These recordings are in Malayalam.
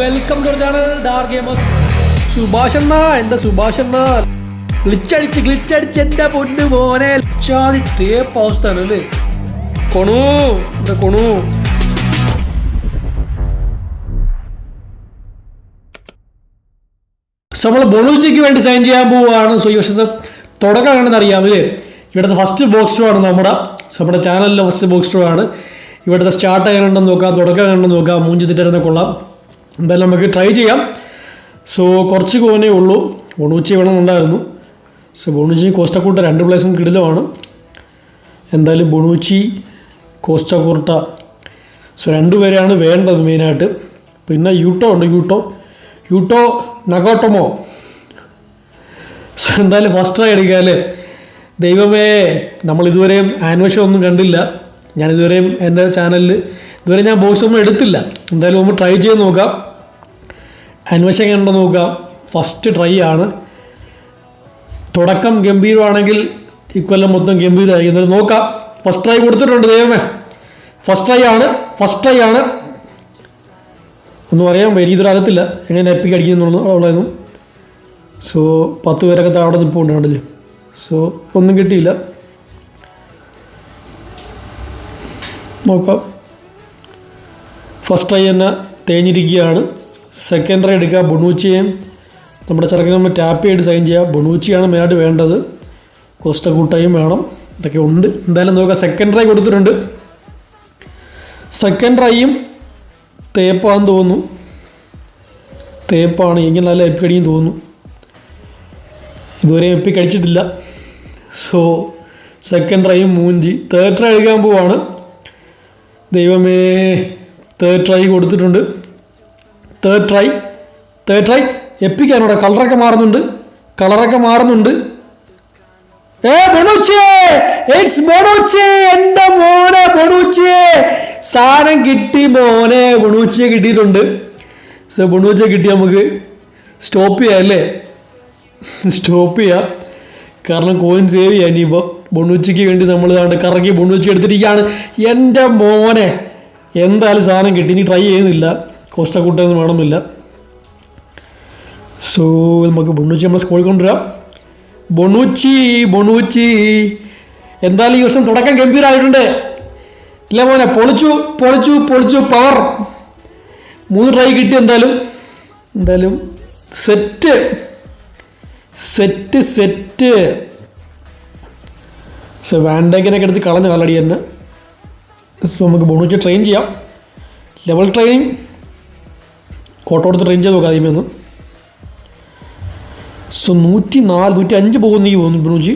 Welcome to channel Dark Gamers Subhash എന്നാ എന്താ സുഭാഷ് എന്നാ ഗ്ലിച്ചടിച്ച് ഗ്ലിച്ചടിച്ച് എന്റെ പൊന്നു മോനെ. ചാതി തേപ്പ് അവസ്ഥയാണ് അല്ലേ? കൊണു എന്താ കൊണു? സോ നമ്മൾ ബൊളൂച്ചയ്ക്ക് വേണ്ടി സൈൻ ചെയ്യാൻ പോവുകയാണ്. സോ ഈ വർഷത്തെ തുടക്കം ആണെന്ന് അറിയാം അല്ലേ? ഇവിടുത്തെ ഫസ്റ്റ് ബോക്സ് ഷോ ആണ് നമ്മുടെ. നമ്മുടെ ചാനലിലെ ഫസ്റ്റ് ബോക്സ് ഷോ ആണ്. ഇവിടുത്തെ സ്റ്റാർട്ട് എങ്ങനെയുണ്ടെന്ന് നോക്കാം തുടക്കം എങ്ങനെയുണ്ടെന്ന് നോക്കാം. മൂഞ്ചി തെറ്റരുന്ന കൊള്ളാം. എന്തായാലും നമുക്ക് ട്രൈ ചെയ്യാം. സോ കുറച്ച് കോനേ ഉള്ളൂ. ബൊണൂച്ചി ഉണ്ടായിരുന്നു. സോ ബോണുച്ചി കോസ്റ്റക്കൂട്ട രണ്ട് പ്ലേസും കിടിലമാണ്. എന്തായാലും ബോണുച്ചി കോസ്റ്റക്കൂർട്ട സോ രണ്ടുപേരെയാണ് വേണ്ടത് മെയിനായിട്ട് പിന്നെ യൂട്ടോ ഉണ്ട് യൂട്ടോ. യൂട്ടോ നഗോട്ടമോ? സോ എന്തായാലും ഫസ്റ്റ് ട്രൈ എടുക്കുക അല്ലേ? ദൈവമേ നമ്മൾ ഇതുവരെയും ആനിമേഷൻ ഒന്നും കണ്ടില്ല. ഞാൻ ഇതുവരെയും എന്റെ ചാനലിൽ ഇതുവരെ ഞാൻ ബോക്സ് ഒന്നും എടുത്തില്ല. എന്തായാലും ഒന്ന് ട്രൈ ചെയ്ത് നോക്കാം. അന്വേഷണം എങ്ങനെ നോക്കാം. ഫസ്റ്റ് ട്രൈ ആണ്. തുടക്കം ഗംഭീരമാണെങ്കിൽ ഇക്കൊല്ലം മൊത്തം ഗംഭീരമായിരിക്കും. എന്തായാലും നോക്കാം. ഫസ്റ്റ് ട്രൈ കൊടുത്തിട്ടുണ്ട് ദൈവമേ. ഫസ്റ്റ് ട്രൈ ആണ്. ഫസ്റ്റ് ട്രൈ ആണ്. ഒന്നും അറിയാൻ വലിയ ഇതൊരു അറിയത്തില്ല. എങ്ങനെ എപ്പിക്ക് അടിക്കുന്നുള്ളൂ അവളായിരുന്നു സോ പത്ത് പേരൊക്കെ താഴെ നിൽപ്പുണ്ട് സോ ഒന്നും കിട്ടിയില്ല. നോക്കാം. ഫസ്റ്റ് ട്രൈ തന്നെ തേഞ്ഞിരിക്കുകയാണ്. സെക്കൻഡ് ട്രൈ എടുക്കുക ബുണൂച്ചിയെയും. നമ്മുടെ ചെറുക്കനെ ടാപ്പ് ചെയ്ത് സൈൻ ചെയ്യുക. ബുണൂച്ചിയാണ് മെയിനായിട്ട് വേണ്ടത്. കോസ്റ്റ കൂട്ടായും വേണം. ഇതൊക്കെ ഉണ്ട്. എന്തായാലും നോക്കുക സെക്കൻഡ് ട്രൈ കൊടുത്തിട്ടുണ്ട്. സെക്കൻഡ് ട്രൈയും തേപ്പാന്ന് തോന്നുന്നു. തേപ്പാണ്. എങ്കിൽ നല്ല എപ്പിക്കടിയും തോന്നുന്നു. ഇതുവരെ എപ്പി കഴിച്ചിട്ടില്ല. സോ സെക്കൻഡ് ട്രൈയും മൂഞ്ചി. തേർഡ് ട്രൈ എടുക്കാൻ പോവാണ്. ദൈവമേ. തേർഡ് ട്രൈ കൊടുത്തിട്ടുണ്ട്. തേർഡ് ട്രൈ തേർഡ് ട്രൈ എപ്പിക്കാനോടെ കളറൊക്കെ മാറുന്നുണ്ട്. കളറൊക്കെ മാറുന്നുണ്ട്. സാധനം കിട്ടി മോനെ. ബൊണൂച്ചിയെ കിട്ടിയിട്ടുണ്ട്. സോ ബൊണൂച്ചിയെ കിട്ടി നമുക്ക് സ്റ്റോപ്പ് ചെയ്യാം അല്ലേ? സ്റ്റോപ്പ് ചെയ്യാം. കാരണം കോയിൻ സേവ് ചെയ്യാൻ ഇനിയിപ്പോൾ ബൊണൂച്ചിക്ക് വേണ്ടി നമ്മൾ കറങ്ങി ബൊണൂച്ചി എടുത്തിരിക്കുകയാണ്. എന്റെ മോനെ. എന്തായാലും സാധനം കിട്ടി. ഇനി ട്രൈ ചെയ്യുന്നില്ല. കോസ്റ്റ കൂട്ടൊന്നും വേണമെന്നില്ല. സോ നമുക്ക് ബൊണ്ണൂച്ചി നമ്മൾ സ്കൂളിൽ കൊണ്ടുവരാം. ബൊണൂച്ചി ബൊണൂച്ചി. എന്തായാലും ഈ വർഷം തുടക്കം ഗംഭീരമായിട്ടുണ്ട് ഇല്ല മോനെ പൊളിച്ചു പൊളിച്ചു പൊളിച്ചു പവർ മൂന്ന് ട്രൈ കിട്ടി എന്തായാലും. എന്തായാലും സെറ്റ് സെറ്റ് സെറ്റ് സോ വാൻഡേക്കിനൊക്കെ എടുത്ത് കളഞ്ഞ കാലടി തന്നെ. സോ നമുക്ക് ബോണൂച്ച് ട്രെയിൻ ചെയ്യാം. ലെവൽ ട്രെയിനിങ് ഓട്ടോ എടുത്ത് ട്രെയിൻ ചെയ്ത് നോക്കാം ആദ്യമേ ഒന്ന്. സോ നൂറ്റി നാല് നൂറ്റി അഞ്ച് പോകുന്ന ഈ പോകുന്നു ബിനുജി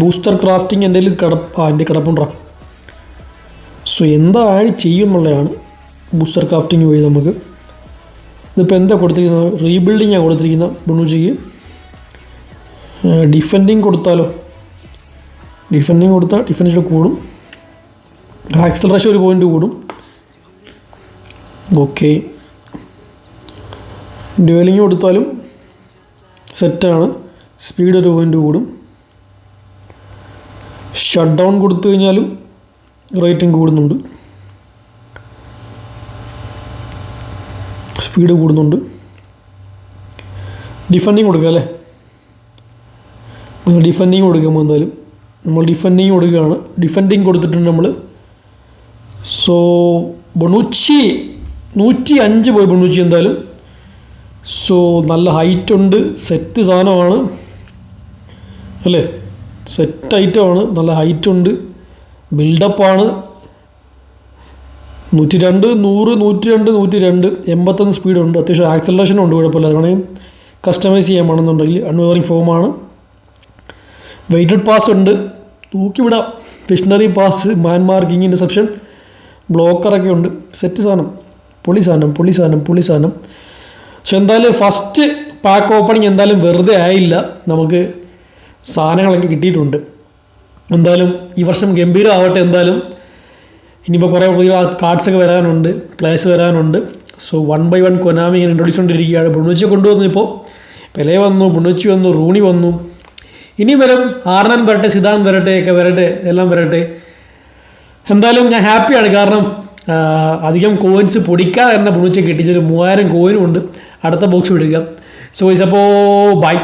ബൂസ്റ്റർ ക്രാഫ്റ്റിംഗ് എന്റെ കിടപ്പ് ആ എന്റെ കിടപ്പുണ്ടാ? സോ എന്തായാലും ചെയ്യും എന്നുള്ളതാണ് ബൂസ്റ്റർ ക്രാഫ്റ്റിംഗ് വഴി നമുക്ക്. ഇതിപ്പോൾ എന്താ കൊടുത്തിരിക്കുന്നത്? റീബിൽഡിങ്ങാണ് കൊടുത്തിരിക്കുന്ന ബിനുജിക്ക് ഡിഫെൻഡിങ് കൊടുത്താലോ? ഡിഫെൻഡിങ് കൊടുത്താൽ ഡിഫെൻഡിങ് കൂടും. ആക്സലറേഷൻ ഒരു പോയിന്റ് കൂടും. ഓക്കെ ഡ്യുവലിംഗ് കൊടുത്താലും സെറ്റാണ് സ്പീഡ് ഒരു പോയിന്റ് കൂടും. ഷട്ട് ഡൗൺ കൊടുത്തു കഴിഞ്ഞാലും റേറ്റിംഗ് കൂടുന്നുണ്ട്. സ്പീഡ് കൂടുന്നുണ്ട്. ഡിഫൻഡിങ് കൊടുക്കുക അല്ലേ? ഡിഫൻഡിങ് കൊടുക്കുമ്പോൾ എന്തായാലും നമ്മൾ ഡിഫൻഡിങ് കൊടുക്കുകയാണ്. ഡിഫൻഡിങ് കൊടുത്തിട്ടുണ്ട് നമ്മൾ സോ ബൊണൂച്ചി നൂറ്റി അഞ്ച് പോയി ബൊണൂച്ചി എന്തായാലും. സോ നല്ല ഹൈറ്റ് ഉണ്ട്. സെറ്റ് സാധനമാണ്. അല്ലേ? സെറ്റ് ഐറ്റമാണ് നല്ല ഹൈറ്റ് ഉണ്ട്. ബിൽഡപ്പാണ് നൂറ്റി രണ്ട് നൂറ് നൂറ്റി രണ്ട് നൂറ്റി രണ്ട് എൺപത്തൊന്ന് സ്പീഡുണ്ട് അത്യാവശ്യം ആക്സലറേഷൻ ഉണ്ട്. കുഴപ്പമില്ല. അതുകൊണ്ട് കസ്റ്റമൈസ് ചെയ്യാൻ വേണമെന്നുണ്ടെങ്കിൽ അൺവെയറിങ് ഫോമാണ് വെയ്റ്റഡ് പാസ് ഉണ്ട്. തൂക്കിവിടാം. Visionary pass man marking interception ബ്ലോക്കറൊക്കെ ഉണ്ട്. സെറ്റ് സാധനം. പുളി സാധനം പുളി സാധനം പുളി സാധനം. സോ എന്തായാലും ഫസ്റ്റ് പാക്ക് ഓപ്പണിങ് എന്തായാലും വെറുതെ ആയില്ല. നമുക്ക് സാധനങ്ങളൊക്കെ കിട്ടിയിട്ടുണ്ട്. എന്തായാലും ഈ വർഷം ഗംഭീരമാവട്ടെ എന്തായാലും. ഇനിയിപ്പോൾ കുറേ പുതിയ കാർഡ്സൊക്കെ വരാനുണ്ട്. പ്ലേസ് വരാനുണ്ട്. So one by one Konami ഇങ്ങനെ ഇൻട്രൊഡ്യൂസ് കൊണ്ടിരിക്കുകയാണ്. ബുണ്ണുച്ചി കൊണ്ടുവന്നു ഇപ്പോൾ പെലെ വന്നു ബുണ്ണുച്ചി വന്നു റൂണി വന്നു. ഇനി വരും. ആർണൻ വരട്ടെ സിദ്ധാന്ത് വരട്ടെ ഒക്കെ വരട്ടെ എല്ലാം വരട്ടെ. എന്തായാലും ഞാൻ ഹാപ്പിയാണ്. കാരണം അധികം കോയിൻസ് പൊടിക്കാതെ തന്നെ പുണിച്ച് കിട്ടിയ മൂവായിരം കോയിനും ഉണ്ട്. അടുത്ത ബോക്സ് വിടുക. സോ ഇസ് അപ്പോൾ ബൈ